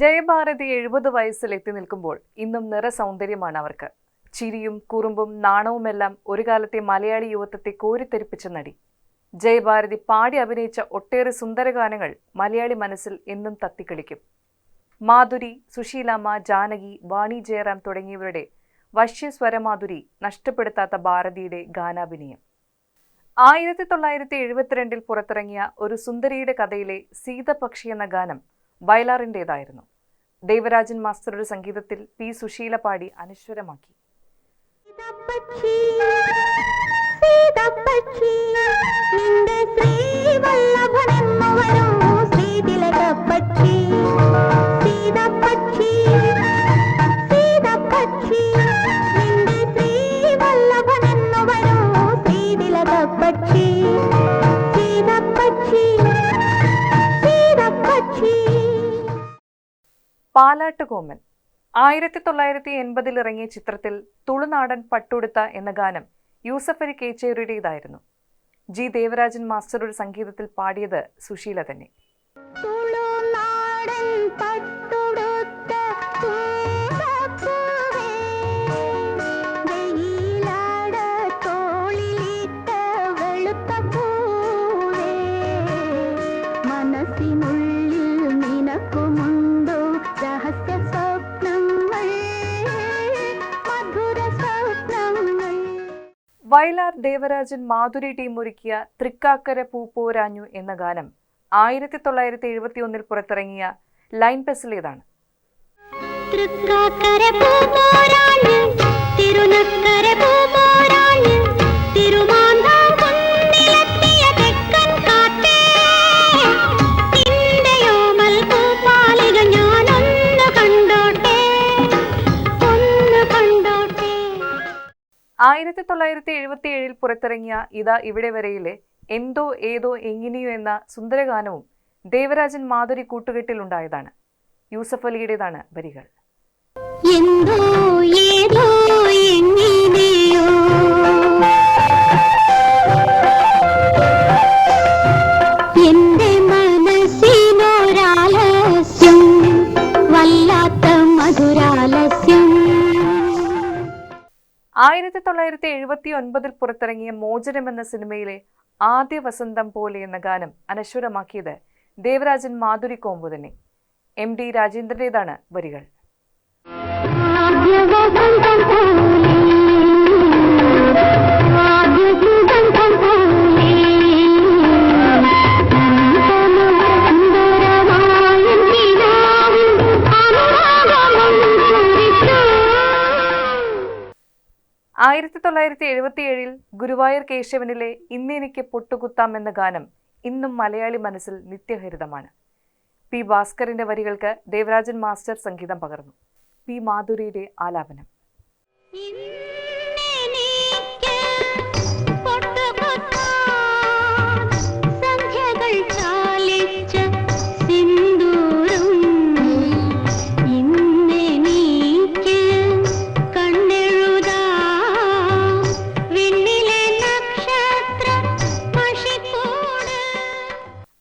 ജയഭാരതി എഴുപത് വയസ്സിൽ എത്തി നിൽക്കുമ്പോൾ ഇന്നും നിറസൗന്ദര്യമാണ് അവർക്ക്. ചിരിയും കുറുമ്പും നാണവുമെല്ലാം ഒരു കാലത്തെ മലയാളി യുവത്വത്തെ കോരിത്തെരിപ്പിച്ച നടി. ജയഭാരതി പാടി അഭിനയിച്ച ഒട്ടേറെ സുന്ദര ഗാനങ്ങൾ മലയാളി മനസ്സിൽ എന്നും തത്തിക്കളിക്കും. മാധുരി സുശീലാമ്മ ജാനകി വാണി ജയറാം തുടങ്ങിയവരുടെ വശ്യസ്വരമാധുരി നഷ്ടപ്പെടുത്താത്ത ഭാരതിയുടെ ഗാനാഭിനയം. ആയിരത്തി തൊള്ളായിരത്തി എഴുപത്തിരണ്ടിൽ പുറത്തിറങ്ങിയ ഒരു സുന്ദരിയുടെ കഥയിലെ സീതപക്ഷി എന്ന ഗാനം വയലാറിന്റെതായിരുന്നു ദേവരാജൻ മാസ്റ്ററുടെ സംഗീതത്തിൽ പി സുശീല പാടി അനശ്വരമാക്കി. സീതപ്പക്ഷി, പാലാട്ടുകോമൻ ആയിരത്തി തൊള്ളായിരത്തി എൺപതിൽ ഇറങ്ങിയ ചിത്രത്തിൽ തുളുനാടൻ പട്ടുടുത്ത എന്ന ഗാനം യൂസഫ് അലി കേച്ചേരിയുടേതായിരുന്നു. ജി ദേവരാജൻ മാസ്റ്ററുടെ സംഗീതത്തിൽ പാടിയത് സുശീല തന്നെ. വയലാർ ദേവരാജൻ മാധുരി ടീം ഒരുക്കിയ തൃക്കാക്കര പൂപ്പോരാഞ്ഞു എന്ന ഗാനം ആയിരത്തി തൊള്ളായിരത്തി എഴുപത്തി ഒന്നിൽ പുറത്തിറങ്ങിയ ലൈൻ പെസിലേതാണ് തൃക്കാക്കര ആയിരത്തി തൊള്ളായിരത്തി എഴുപത്തി ഏഴിൽ പുറത്തിറങ്ങിയ ഇതാ ഇവിടെ വരെയിലെ എന്തോ ഏതോ എങ്ങനെയോ എന്ന സുന്ദരഗാനവും ദേവരാജൻ മാധുരി കൂട്ടുകെട്ടിലുണ്ടായതാണ്. യൂസഫ് അലിയുടേതാണ് വരികൾ. എന്തോ ആയിരത്തി തൊള്ളായിരത്തി എഴുപത്തി ഒൻപതിൽ പുറത്തിറങ്ങിയ മോചനം എന്ന സിനിമയിലെ ആദ്യ വസന്തം പോലെ എന്ന ഗാനം അനശ്വരമാക്കിയത് ദേവരാജൻ മാധുരി കോമ്പു തന്നെ. എം ഡി രാജേന്ദ്രന്റെതാണ് വരികൾ. ആയിരത്തി തൊള്ളായിരത്തി എഴുപത്തി ഏഴിൽ ഗുരുവായൂർ കേശവനിലെ ഇന്നെനിക്ക് പൊട്ടുകുത്താം എന്ന ഗാനം ഇന്നും മലയാളി മനസ്സിൽ നിത്യഹരിതമാണ്. പി ഭാസ്കറിന്റെ വരികൾക്ക് ദേവരാജൻ മാസ്റ്റർ സംഗീതം പകർന്നു. പി മാധുരിയുടെ ആലാപനം.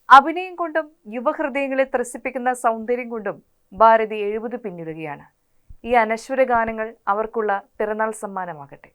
അഭിനയം കൊണ്ടും യുവഹൃദയങ്ങളെ ത്രസിപ്പിക്കുന്ന സൗന്ദര്യം കൊണ്ടും ഭാരതി എഴുപത് പിന്നിടുകയാണ്. ഈ അനശ്വര ഗാനങ്ങൾ അവർക്കുള്ള പിറന്നാൾ സമ്മാനമാകട്ടെ.